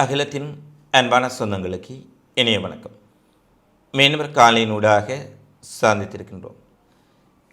அகிலத்தின் அன்பான சொந்தங்களுக்கு இணைய வணக்கம். மீனவர் காலையினூடாக சந்தித்திருக்கின்றோம்.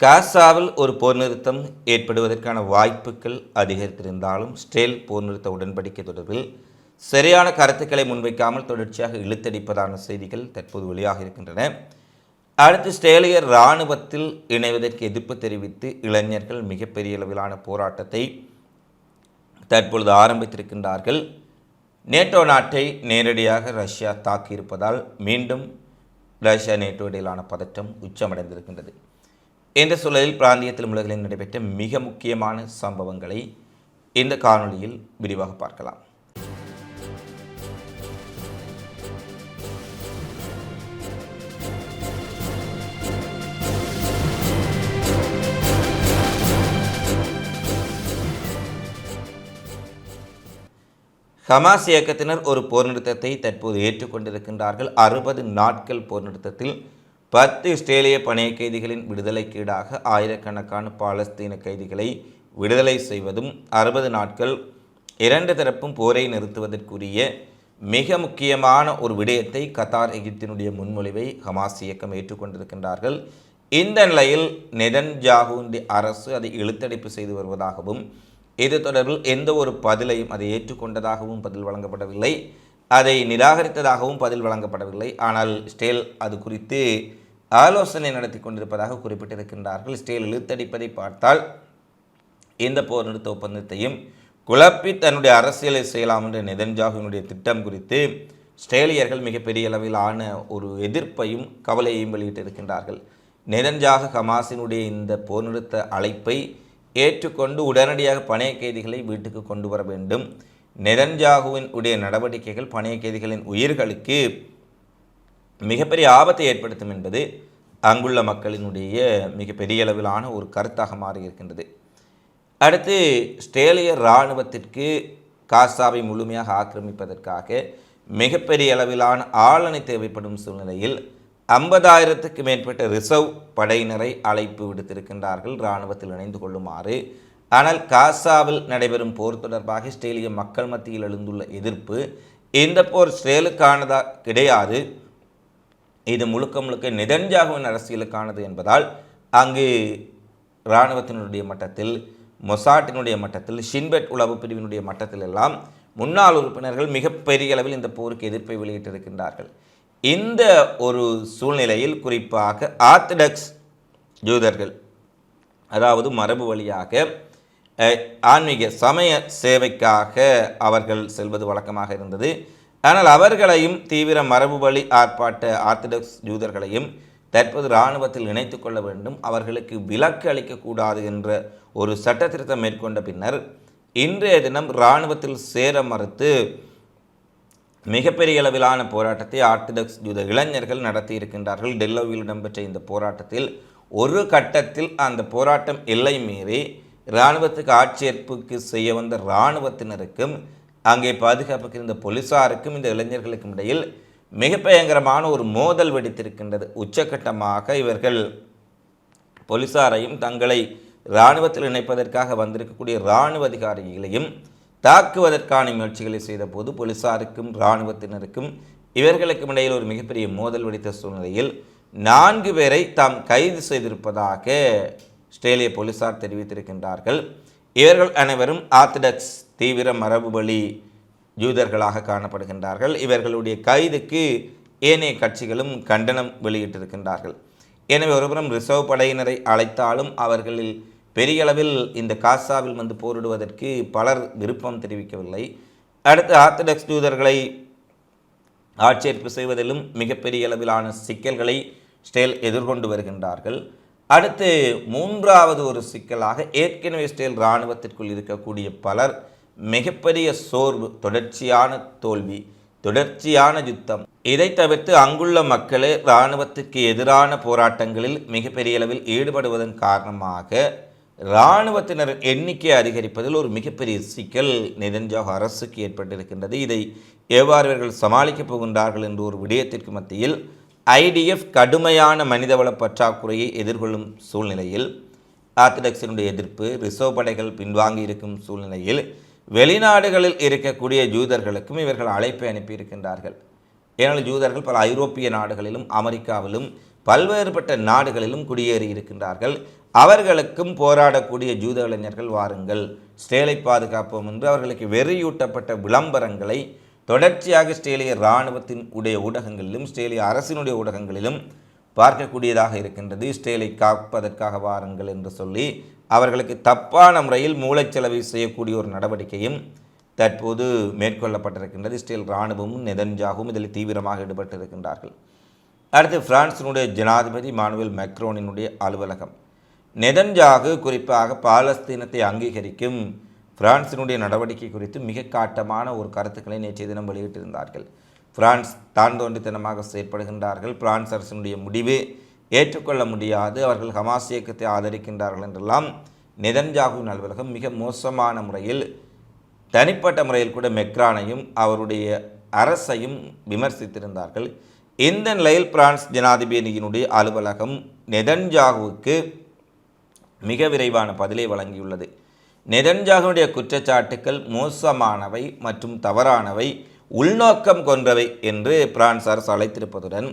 காசாவில் ஒரு போர் நிறுத்தம் ஏற்படுவதற்கான வாய்ப்புகள் அதிகரித்திருந்தாலும் ஸ்டேல் போர் நிறுத்த உடன்படிக்கை தொடர்பில் சரியான கருத்துக்களை முன்வைக்காமல் தொடர்ச்சியாக இழுத்தடிப்பதான செய்திகள் தற்போது வெளியாக இருக்கின்றன. அடுத்து ஸ்டேலிய இராணுவத்தில் இணைவதற்கு எதிர்ப்பு தெரிவித்து இளைஞர்கள் மிகப்பெரிய அளவிலான போராட்டத்தை தற்பொழுது ஆரம்பித்திருக்கின்றார்கள். நேட்டோ நாட்டை நேரடியாக ரஷ்யா தாக்கியிருப்பதால் மீண்டும் ரஷ்யா நேட்டோ இடையிலான பதற்றம் உச்சமடைந்திருக்கின்றது. இந்த சூழலில் பிராந்தியத்தில் உலகில் நடைபெற்ற மிக முக்கியமான சம்பவங்களை இந்த காணொளியில் விரிவாக பார்க்கலாம். ஹமாஸ் இயக்கத்தினர் ஒரு போர் நிறுத்தத்தை தற்போது ஏற்றுக்கொண்டிருக்கின்றார்கள். அறுபது நாட்கள் போர் நிறுத்தத்தில் பத்து இஸ்ரேலிய பணைய கைதிகளின் விடுதலைக்கீடாக ஆயிரக்கணக்கான பாலஸ்தீன கைதிகளை விடுதலை செய்வதும் அறுபது நாட்கள் இரண்டு தரப்பும் போரை நிறுத்துவதற்குரிய மிக முக்கியமான ஒரு விடயத்தை கத்தார் எகிப்தினுடைய முன்மொழிவை ஹமாஸ் இயக்கம் ஏற்றுக்கொண்டிருக்கின்றார்கள். இந்த நிலையில் நெதன் ஜாகுண்டி அரசு அதை இழுத்தடைப்பு செய்து வருவதாகவும் இது தொடர்பில் எந்த ஒரு பதிலையும் அதை ஏற்றுக்கொண்டதாகவும் பதில் வழங்கப்படவில்லை. அதை நிராகரித்ததாகவும் பதில் வழங்கப்படவில்லை. ஆனால் ஸ்டேல் அது குறித்து ஆலோசனை நடத்தி கொண்டிருப்பதாக குறிப்பிட்டிருக்கின்றார்கள். ஸ்டேல் இழுத்தடிப்பதை பார்த்தால் இந்த போர் நிறுத்த ஒப்பந்தத்தையும் குழப்பி தன்னுடைய அரசியலை செய்யலாம் என்ற நெதன்ஜாகுவினுடைய திட்டம் குறித்து ஸ்ட்ரேலியர்கள் மிகப்பெரிய அளவிலான ஒரு எதிர்ப்பையும் கவலையையும் வெளியிட்டிருக்கின்றார்கள். நெதன்ஜாக ஹமாஸினுடைய இந்த போர் நிறுத்த அழைப்பை ஏற்றுக்கொண்டு உடனடியாக பணைய கைதிகளை வீட்டுக்கு கொண்டு வர வேண்டும். நெதன்ஜாகுவின் உடைய நடவடிக்கைகள் பணைய கைதிகளின் உயிர்களுக்கு மிகப்பெரிய ஆபத்தை ஏற்படுத்தும் என்பது அங்குள்ள மக்களினுடைய மிகப்பெரிய அளவிலான ஒரு கருத்தாக மாறியிருக்கின்றது அடுத்து ஸ்ட்ரேலிய இராணுவத்திற்கு காசாவை முழுமையாக ஆக்கிரமிப்பதற்காக மிகப்பெரிய அளவிலான ஆளணை தேவைப்படும் சூழ்நிலையில் ஐம்பதாயிரத்துக்கு மேற்பட்ட ரிசர்வ் படையினரை அழைப்பு விடுத்திருக்கின்றார்கள். இராணுவத்தில் இணைந்து கொள்ளுமாறு. ஆனால் காசாவில் நடைபெறும் போர் தொடர்பாக இஸ்ரேலிய மக்கள் மத்தியில் எழுந்துள்ள எதிர்ப்பு இந்த போர் இஸ்ரேலுக்கானதா கிடையாது. இது முழுக்க முழுக்க நிதன்ஜாகுவின் அரசியலுக்கானது என்பதால் அங்கு இராணுவத்தினுடைய மட்டத்தில் மொசாட்டினுடைய மட்டத்தில் ஷின்பெட் உளவு பிரிவினுடைய மட்டத்தில் எல்லாம் முன்னாள் உறுப்பினர்கள் மிகப்பெரிய அளவில் இந்த போருக்கு எதிர்ப்பை வெளியிட்டிருக்கின்றார்கள். இந்த ஒரு சூழ்நிலையில் குறிப்பாக ஆர்த்தடாக்ஸ் யூதர்கள் அதாவது மரபு வழியாக ஆன்மீக சமய சேவைக்காக அவர்கள் செல்வது வழக்கமாக இருந்தது. ஆனால் அவர்களையும் தீவிர மரபு வழி ஆர்ப்பாட்ட ஆர்த்தடாக்ஸ் யூதர்களையும் தற்போது இராணுவத்தில் இணைத்து கொள்ள வேண்டும் அவர்களுக்கு விலக்கு அளிக்கக்கூடாது என்ற ஒரு சட்டத்திருத்தம் மேற்கொண்ட பின்னர் இன்றைய தினம் இராணுவத்தில் சேர மறுத்து மிகப்பெரிய அளவிலான போராட்டத்தை ஆர்த்தடாக்ஸ் யூத இளைஞர்கள் நடத்தி இருக்கின்றார்கள். டெல்லோவில் இடம்பெற்ற இந்த போராட்டத்தில் ஒரு கட்டத்தில் அந்த போராட்டம் எல்லை மீறி இராணுவத்துக்கு ஆட்சேர்ப்புக்கு செய்ய வந்த இராணுவத்தினருக்கும் அங்கே பாதுகாப்புக்கு இருந்த போலீசாருக்கும் இந்த இளைஞர்களுக்கும் இடையில் மிக பயங்கரமான ஒரு மோதல் வெடித்திருக்கின்றது. உச்சக்கட்டமாக இவர்கள் போலீசாரையும் தங்களை இராணுவத்தில் இணைப்பதற்காக வந்திருக்கக்கூடிய இராணுவ அதிகாரிகளையும் தாக்குவதற்கான முயற்சிகளை செய்தபோது போலீசாருக்கும் இராணுவத்தினருக்கும் இவர்களுக்கும் இடையில் ஒரு மிகப்பெரிய மோதல் வெடித்த சூழ்நிலையில் நான்கு பேரை தாம் கைது செய்திருப்பதாக ஆஸ்திரேலிய போலீசார் தெரிவித்திருக்கின்றார்கள். இவர்கள் அனைவரும் ஆர்த்தடாக்ஸ் தீவிர மரபு வழி யூதர்களாக காணப்படுகின்றார்கள். இவர்களுடைய கைதுக்கு ஏனைய கட்சிகளும் கண்டனம் வெளியிட்டிருக்கின்றார்கள். எனவே ஒருபுறம் ரிசர்வ் படையினரை அழைத்தாலும் அவர்களில் பெரிய அளவில் இந்த காசாவில் வந்து போரிடுவதற்கு பலர் விருப்பம் தெரிவிக்கவில்லை. அடுத்து ஆர்த்தடாக்ஸ் யூதர்களை ஆட்சேர்ப்பு செய்வதிலும் மிகப்பெரிய அளவிலான சிக்கல்களை ஸ்டேல் எதிர்கொண்டு வருகின்றார்கள். அடுத்து மூன்றாவது ஒரு சிக்கலாக ஏற்கனவே ஸ்டேல் இராணுவத்திற்குள் இருக்கக்கூடிய பலர் மிகப்பெரிய சோர்வு தொடர்ச்சியான தோல்வி தொடர்ச்சியான யுத்தம். இதை தவிர்த்து அங்குள்ள மக்களே இராணுவத்துக்கு எதிரான போராட்டங்களில் மிகப்பெரிய அளவில் ஈடுபடுவதன் காரணமாக இராணுவத்தினர் எண்ணிக்கை அதிகரிப்பதில் ஒரு மிகப்பெரிய சிக்கல் நெதன்ஜாகு அரசுக்கு ஏற்பட்டிருக்கின்றது. இதை எவ்வாறு இவர்கள் சமாளிக்கப் போகின்றார்கள் என்ற ஒரு விடயத்திற்கு மத்தியில் ஐடிஎஃப் கடுமையான மனிதவள பற்றாக்குறையை எதிர்கொள்ளும் சூழ்நிலையில் ஆர்த்தடாக்ஸினுடைய எதிர்ப்பு ரிசர்வ் படைகள் பின்வாங்கி இருக்கும் சூழ்நிலையில் வெளிநாடுகளில் இருக்கக்கூடிய ஜூதர்களுக்கும் இவர்கள் அழைப்பை அனுப்பியிருக்கின்றார்கள். ஏனால் ஜூதர்கள் பல ஐரோப்பிய நாடுகளிலும் அமெரிக்காவிலும் பல்வேறுபட்ட நாடுகளிலும் குடியேறி இருக்கின்றார்கள் அவர்களுக்கும் போராடக்கூடிய ஜூத இளைஞர்கள் வாருங்கள். ஸ்டேலை பாதுகாப்போம் என்று அவர்களுக்கு வெறியூட்டப்பட்ட விளம்பரங்களை தொடர்ச்சியாக ஸ்டேலிய இராணுவத்தின் உடைய ஊடகங்களிலும் ஸ்டேலிய அரசினுடைய ஊடகங்களிலும் பார்க்கக்கூடியதாக இருக்கின்றது. ஸ்டேலை காப்பதற்காக வாருங்கள் என்று சொல்லி அவர்களுக்கு தப்பான முறையில் மூளைச்செலவை செய்யக்கூடிய ஒரு நடவடிக்கையும் தற்போது மேற்கொள்ளப்பட்டிருக்கின்றது. இஸ்ரேல் இராணுவமும் நெதன்ஜாகவும் இதில் தீவிரமாக ஈடுபட்டிருக்கின்றார்கள். அடுத்து பிரான்சினுடைய ஜனாதிபதி மானுவல் மெக்ரோனினுடைய அலுவலகம். நெதன்ஜாகு குறிப்பாக பாலஸ்தீனத்தை அங்கீகரிக்கும் பிரான்சினுடைய நடவடிக்கை குறித்து மிக காட்டமான ஒரு கருத்துக்களை நேற்றைய தினம் வெளியிட்டிருந்தார்கள். பிரான்ஸ் தான் தோன்றித்தனமாக செயற்படுகின்றார்கள். பிரான்ஸ் அரசினுடைய முடிவு ஏற்றுக்கொள்ள முடியாது. அவர்கள் ஹமாஸ் இயக்கத்தை ஆதரிக்கின்றார்கள் என்றெல்லாம் நெதன்ஜாகுவின் அலுவலகம் மிக மோசமான முறையில் தனிப்பட்ட முறையில் கூட மெக்ரானையும் அவருடைய அரசையும் விமர்சித்திருந்தார்கள். இந்த நிலையில் பிரான்ஸ் ஜனாதிபதியினுடைய அலுவலகம் நெதன்ஜாகுவுக்கு மிக விரைவான பதிலை வழங்கியுள்ளது. நெதன்ஜாகனுடைய குற்றச்சாட்டுக்கள் மோசமானவை மற்றும் தவறானவை உள்நோக்கம் கொண்டவை என்று பிரான்ஸ் அரசு அழைத்திருப்பதுடன்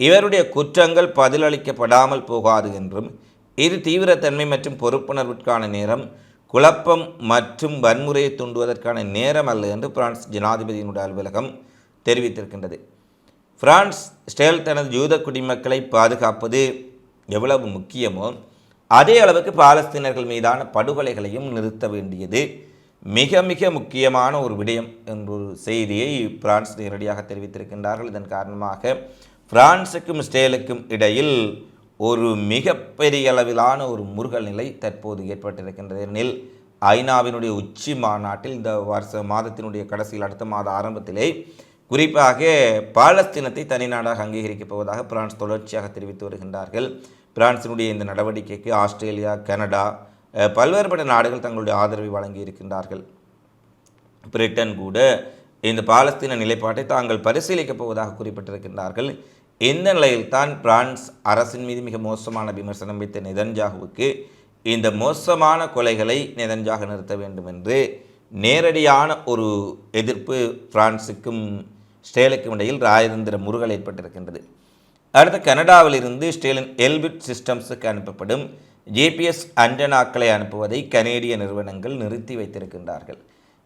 இவருடைய குற்றங்கள் பதிலளிக்கப்படாமல் போகாது என்றும் இது தீவிரத்தன்மை மற்றும் பொறுப்புணர்வுக்கான நேரம் குழப்பம் மற்றும் வன்முறையை தூண்டுவதற்கான நேரம் அல்ல என்று பிரான்ஸ் ஜனாதிபதியினுடைய அலுவலகம் தெரிவித்திருக்கின்றது. பிரான்ஸ் ஸ்டேல் தனது யூத குடிமக்களை பாதுகாப்பது எவ்வளவு முக்கியமோ அதே அளவுக்கு பாலஸ்தீனர்கள் மீதான படுகொலைகளையும் நிறுத்த வேண்டியது மிக மிக முக்கியமான ஒரு விடயம் என்ற ஒரு செய்தியை பிரான்ஸ் நேரடியாக தெரிவித்திருக்கின்றார்கள். இதன் காரணமாக பிரான்ஸுக்கும் ஸ்டேலுக்கும் இடையில் ஒரு மிகப்பெரிய அளவிலான ஒரு முருகல் நிலை தற்போது ஏற்பட்டிருக்கின்றது. எனில் ஐநாவினுடைய உச்சி மாநாட்டில் இந்த வருஷ மாதத்தினுடைய கடைசியில் அடுத்த மாத ஆரம்பத்திலே குறிப்பாக பாலஸ்தீனத்தை தனிநாடாக அங்கீகரிக்கப் போவதாக பிரான்ஸ் தொடர்ச்சியாக தெரிவித்து வருகின்றார்கள். பிரான்சினுடைய இந்த நடவடிக்கைக்கு ஆஸ்திரேலியா கனடா பல்வேறுபட்ட நாடுகள் தங்களுடைய ஆதரவை வழங்கி இருக்கின்றார்கள். பிரிட்டன் கூட இந்த பாலஸ்தீன நிலைப்பாட்டை தாங்கள் பரிசீலிக்கப் போவதாக குறிப்பிட்டிருக்கின்றார்கள். இந்த நிலையில்தான் பிரான்ஸ் அரசின் மீது மிக மோசமான விமர்சனம் வைத்த நெதன்ஜாகுவுக்கு இந்த மோசமான கொலைகளை நெதன்ஜாக நிறுத்த வேண்டும் என்று நேரடியான ஒரு எதிர்ப்பு பிரான்சுக்கும் ஸ்டேலுக்கும் இடையில் ராஜதந்திர முருகல் ஏற்பட்டிருக்கின்றது. அடுத்து கனடாவிலிருந்து ஸ்டேலின் எல்பிட் சிஸ்டம்ஸுக்கு அனுப்பப்படும் ஜிபிஎஸ் அண்டனாக்களை அனுப்புவதை கனேடிய நிறுவனங்கள் நிறுத்தி வைத்திருக்கின்றார்கள்.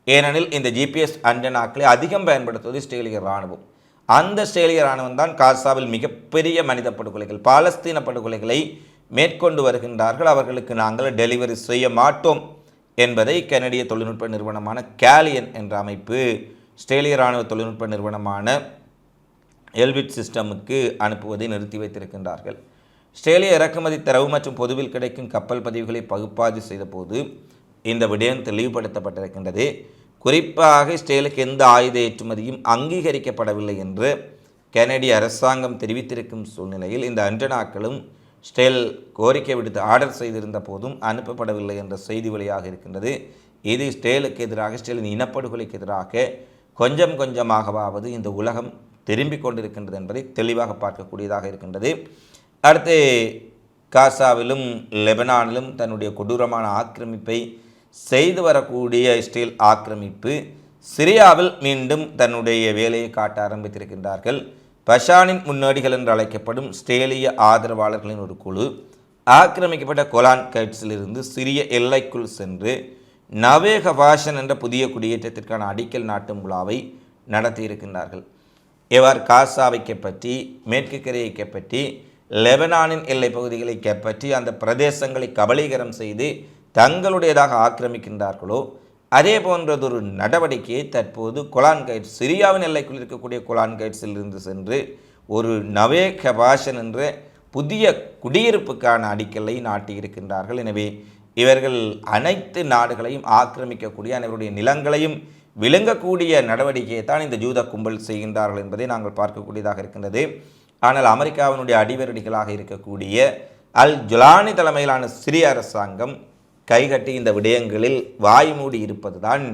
ஏனெனில் இந்த ஜிபிஎஸ் அண்டனாக்களை அதிகம் பயன்படுத்துவது ஸ்டேலிய இராணுவம். அந்த ஸ்டேலிய இராணுவம் தான் காசாவில் மிகப்பெரிய மனித படுகொலைகள் பாலஸ்தீன படுகொலைகளை மேற்கொண்டு வருகின்றார்கள். அவர்களுக்கு நாங்கள் டெலிவரி செய்ய மாட்டோம் என்பதை கனடிய தொழில்நுட்ப நிறுவனமான கேலியன் என்ற அமைப்பு ஸ்டேலிய இராணுவ தொழில்நுட்ப நிறுவனமான எல்விட் சிஸ்டமுக்கு அனுப்புவதை நிறுத்தி வைத்திருக்கின்றார்கள். ஸ்டேலிய இறக்குமதி தரவு மற்றும் பொதுவில் கிடைக்கும் கப்பல் பதிவுகளை பகுப்பாய்வு செய்தபோது இந்த விடயம் தெளிவுபடுத்தப்பட்டிருக்கின்றது. குறிப்பாக ஸ்டேலுக்கு எந்த ஆயுத ஏற்றுமதியும் அங்கீகரிக்கப்படவில்லை என்று கனடிய அரசாங்கம் தெரிவித்திருக்கும் சூழ்நிலையில் இந்த அண்டனாக்களும் ஸ்டேல் கோரிக்கை விடுத்து ஆர்டர் செய்திருந்த போதும் அனுப்பப்படவில்லை என்ற செய்தி வெளியாக இருக்கின்றது. இது ஸ்டேலுக்கு எதிராக ஸ்டேலின் இனப்படுகொலைக்கு எதிராக கொஞ்சம் கொஞ்சமாகவாவது இந்த உலகம் திரும்பிக் கொண்டிருக்கின்றது என்பதை தெளிவாக பார்க்கக்கூடியதாக இருக்கின்றது. அடுத்து காசாவிலும் லெபனானிலும் தன்னுடைய கொடூரமான ஆக்கிரமிப்பை செய்து வரக்கூடிய இஸ்ரேல் ஆக்கிரமிப்பு சிரியாவில் மீண்டும் தன்னுடைய வேலையை காட்ட ஆரம்பித்திருக்கின்றார்கள். பஷானின் முன்னோடிகள் என்று அழைக்கப்படும் ஸ்ட்ரேலிய ஆதரவாளர்களின் ஒரு குழு ஆக்கிரமிக்கப்பட்ட கொலான் கைட்ஸிலிருந்து சிறிய எல்லைக்குள் சென்று நவேக வாஷன் என்ற புதிய குடியேற்றத்திற்கான அடிக்கல் நாட்டும் விழாவை நடத்தியிருக்கின்றார்கள். இவர் காசாவை கைப்பற்றி மேற்கு கரையை கைப்பற்றி லெபனானின் எல்லை பகுதிகளை கைப்பற்றி அந்த பிரதேசங்களை கபலீகரம் செய்து தங்களுடையதாக ஆக்கிரமிக்கின்றார்களோ அதே போன்றதொரு நடவடிக்கையை தற்போது கொலான் கைட்ஸ் சிரியாவின் எல்லைக்குள் இருக்கக்கூடிய கொலான் கைட்ஸில் இருந்து சென்று ஒரு நவே கபாஷன் என்ற புதிய குடியிருப்புக்கான அடிக்கலை நாட்டியிருக்கின்றார்கள். எனவே இவர்கள் அனைத்து நாடுகளையும் ஆக்கிரமிக்கக்கூடிய அனைவருடைய நிலங்களையும் விழுங்கக்கூடிய நடவடிக்கையை தான் இந்த ஜூத கும்பல் செய்கின்றார்கள் என்பதை நாங்கள் பார்க்கக்கூடியதாக இருக்கின்றது. ஆனால் அமெரிக்காவினுடைய அடிவரடிகளாக இருக்கக்கூடிய அல் ஜுலானி தலைமையிலான சிரிய அரசாங்கம் கைகட்டி இந்த விடயங்களில் வாய் மூடி இருப்பதுதான்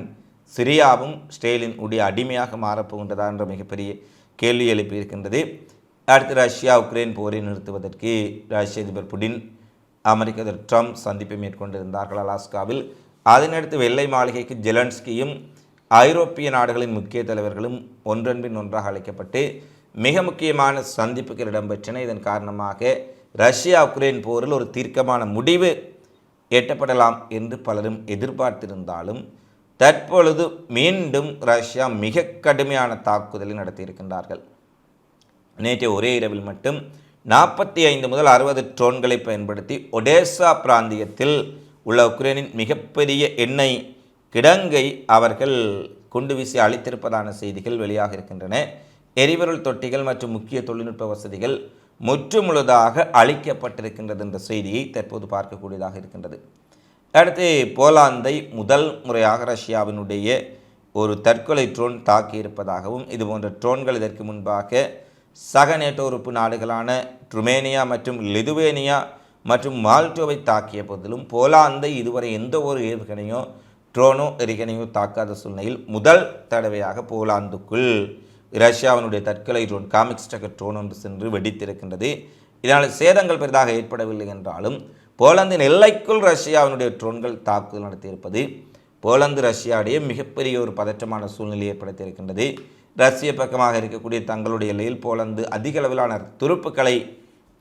சிரியாவும் ஸ்டேலின் உடைய அடிமையாக மாறப்போகின்றதா என்ற மிகப்பெரிய கேள்வி எழுப்பியிருக்கின்றது அடுத்து ரஷ்யா உக்ரைன் போரை நிறுத்துவதற்கு ரஷ்ய அதிபர் புடின் அமெரிக்க அதிபர் ட்ரம்ப் சந்திப்பை மேற்கொண்டிருந்தார்கள் அலாஸ்காவில். அதனடுத்து வெள்ளை மாளிகைக்கு ஜெலன்ஸ்கியும் ஐரோப்பிய நாடுகளின் முக்கிய தலைவர்களும் ஒன்றன்பின் ஒன்றாக அழைக்கப்பட்டு மிக முக்கியமான சந்திப்புகள் இடம்பெற்றன. இதன் காரணமாக ரஷ்யா உக்ரைன் போரில் ஒரு தீர்க்கமான முடிவு எட்டப்படலாம் என்று பலரும் எதிர்பார்த்திருந்தாலும் தற்பொழுது மீண்டும் ரஷ்யா மிக கடுமையான தாக்குதலை நடத்தியிருக்கின்றார்கள். நேற்று ஒரே இரவில் மட்டும் நாற்பத்தி ஐந்து முதல் அறுபது ட்ரோன்களை பயன்படுத்தி ஒடேசா பிராந்தியத்தில் உள்ள உக்ரைனின் மிகப்பெரிய எண்ணெய் கிடங்கை அவர்கள் குண்டு வீசி அழித்திருப்பதான செய்திகள் வெளியாக இருக்கின்றன. எரிபொருள் தொட்டிகள் மற்றும் முக்கிய தொழில்நுட்ப வசதிகள் முற்றுமுழுதாக அழிக்கப்பட்டிருக்கின்றது என்ற செய்தியை தற்போது பார்க்கக்கூடியதாக இருக்கின்றது. அடுத்து போலாந்தை முதல் முறையாக ரஷ்யாவினுடைய ஒரு தற்கொலை ட்ரோன் தாக்கியிருப்பதாகவும் இது போன்ற ட்ரோன்கள் இதற்கு முன்பாக சக நேட்டோ உறுப்பு நாடுகளான ட்ருமேனியா மற்றும் லிதுவேனியா மற்றும் மால்டோவை தாக்கிய போதிலும் போலாந்தை இதுவரை எந்த ஒரு ஏவுகணையோ ட்ரோனோ எரிகணையோ தாக்காத சூழ்நிலையில் முதல் தடவையாக போலாந்துக்குள் ரஷ்யாவினுடைய தற்கொலை ட்ரோன் காமிக்ஸ் டக்கர் ட்ரோன் ஒன்று சென்று வெடித்திருக்கின்றது. இதனால் சேதங்கள் பெரிதாக ஏற்படவில்லை என்றாலும் போலந்தின் எல்லைக்குள் ரஷ்யாவினுடைய ட்ரோன்கள் தாக்குதல் நடத்தியிருப்பது போலந்து ரஷ்யாவுடைய மிகப்பெரிய ஒரு பதற்றமான சூழ்நிலை ஏற்படுத்தியிருக்கின்றது. ரஷ்ய பக்கமாக இருக்கக்கூடிய தங்களுடைய எல்லையில் போலந்து அதிக அளவிலான துருப்புக்களை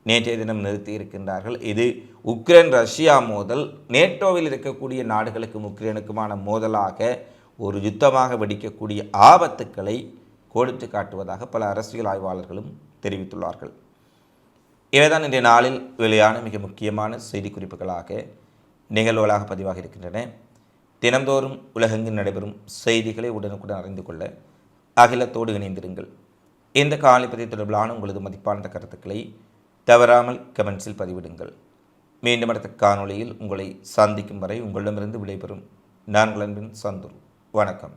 நேற்றைய தினம் நிறுத்தி இருக்கின்றார்கள் இது உக்ரைன் ரஷ்யா மோதல். நேட்டோவில் இருக்கக்கூடிய நாடுகளுக்கும் உக்ரைனுக்குமான மோதலாக ஒரு யுத்தமாக வெடிக்கக்கூடிய ஆபத்துக்களை கொடுத்து காட்டுவதாக பல அரசியல் ஆய்வாளர்களும் தெரிவித்துள்ளார்கள். இவைதான் இன்றைய நாளில் வெளியான மிக முக்கியமான செய்தி குறிப்புகளாக நிகழ்வுகளாக பதிவாக இருக்கின்றன. தினந்தோறும் உலகெங்கில் நடைபெறும் செய்திகளை உடனுக்குடன் அறிந்து கொள்ள அகிலத்தோடு இணைந்திருங்கள். இந்த காலை பதிவு தொடர்பிலான உங்களது மதிப்பான கருத்துக்களை தவறாமல் கமெண்ட்ஸில் பதிவிடுங்கள். மீண்டும் அடுத்த காணொளியில் உங்களை சந்திக்கும் வரை உங்களிடமிருந்து விடைபெறும். நான் அன்பின் சந்துரு. வணக்கம்.